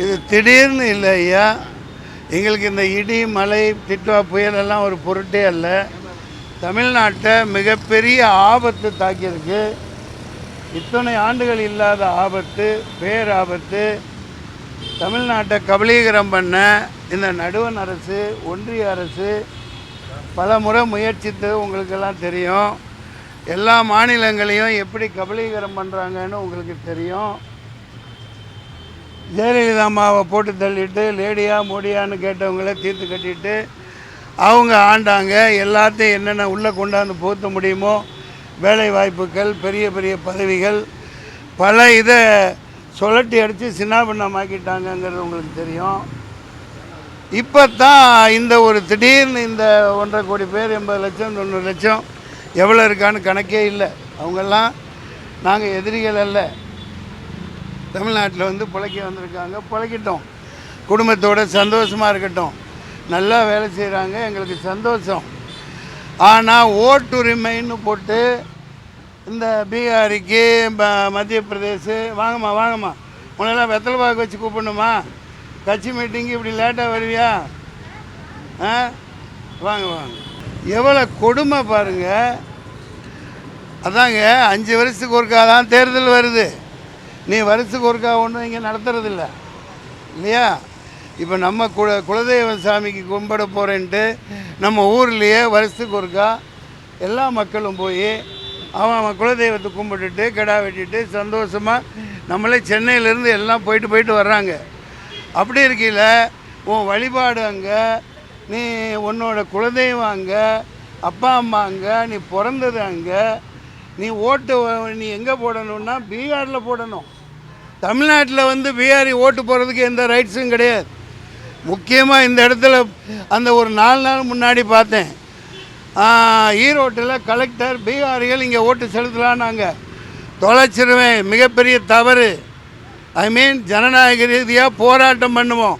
இது திடீர்னு இல்லை ஐயா. எங்களுக்கு இந்த இடி மலை திட்டுவா புயல் எல்லாம் ஒரு பொருட்டே அல்ல. தமிழ்நாட்டை மிகப்பெரிய ஆபத்து தாக்கியிருக்கு. இத்தனை ஆண்டுகள் இல்லாத ஆபத்து பேராபத்து. தமிழ்நாட்டை கபலீகரம் பண்ண இந்த நடுவண் அரசு ஒன்றிய அரசு பல முறை முயற்சித்து உங்களுக்கெல்லாம் தெரியும். எல்லா மாநிலங்களையும் எப்படி கபலீகரம் பண்ணுறாங்கன்னு உங்களுக்கு தெரியும். ஜெயலலிதா அம்மாவை போட்டு தள்ளிட்டு லேடியா மோடியான்னு கேட்டவங்கள தீர்த்து கட்டிட்டு அவங்க ஆண்டாங்க. எல்லாத்தையும் என்னென்ன உள்ளே கொண்டாந்து போத்த முடியுமோ வேலை வாய்ப்புகள் பெரிய பெரிய பதவிகள் பல இதை சுழட்டி அடித்து சின்னாபின்னமாக்கிட்டாங்கங்கிறது உங்களுக்கு தெரியும். இப்போ தான் இந்த ஒரு திடீர்னு இந்த ஒன்றரை கோடி பேர் எண்பது லட்சம் தொண்ணூறு லட்சம் எவ்வளோ இருக்கான்னு கணக்கே இல்லை. அவங்கெல்லாம் நாங்கள் எதிரிகள் அல்ல. தமிழ்நாட்டில் வந்து பிழைக்க வந்திருக்காங்க. பிழைக்கட்டும் குடும்பத்தோட சந்தோஷமாக இருக்கட்டும். நல்லா வேலை செய்கிறாங்க எங்களுக்கு சந்தோஷம். ஆனால் ஓட்டுரிமைன்னு போட்டு இந்த பீகாரிக்கு மத்திய பிரதேஷ் வாங்கம்மா வாங்கம்மா. உன்னெல்லாம் வெத்தலை பாக்கு வச்சு கூப்பிடணுமா? கட்சி மீட்டிங்கு இப்படி லேட்டாக வருவியா? ஆ? வாங்க வாங்க. எவ்வளோ கொடுமை பாருங்கள் அதாங்க அஞ்சு வருஷத்துக்கு ஒருக்கா தான் தேர்தல் வருது. நீ வருஷத்துக்கு ஒருக்கா ஒன்றும் இங்கே நடத்துறதில்ல. இல்லையா? இப்போ நம்ம குல குலதெய்வ சாமிக்கு கும்பிட போகிறேன்ட்டு நம்ம ஊர்லேயே வருஷத்துக்கு ஒருக்கா எல்லா மக்களும் போய் அவன் அவன் குலதெய்வத்தை கும்பிட்டுட்டு கிடா வெட்டிட்டு சந்தோஷமாக நம்மளே சென்னையிலேருந்து எல்லாம் போயிட்டு போயிட்டு வர்றாங்க. அப்படி இருக்கையில் உன் வழிபாடு அங்கே நீ உன்னோட குலதெய்வம் அங்கே அப்பா அம்மா அங்கே நீ பிறந்தது அங்கே நீ ஓட்டு நீ எங்கே போடணும்னா பீகாரில் போடணும். தமிழ்நாட்டில் வந்து பிஆரி ஓட்டு போகிறதுக்கு எந்த ரைட்ஸும் கிடையாது. முக்கியமாக இந்த இடத்துல அந்த ஒரு நாலு நாள் முன்னாடி பார்த்தேன். ஈரோட்டில் கலெக்டர் பீகாரிகள் இங்கே ஓட்டு செலுத்தலான்னாங்க. தொலைச்சிருவேன் மிகப்பெரிய தவறு. ஐ மீன் ஜனநாயக ரீதியாக போராட்டம் பண்ணுவோம்.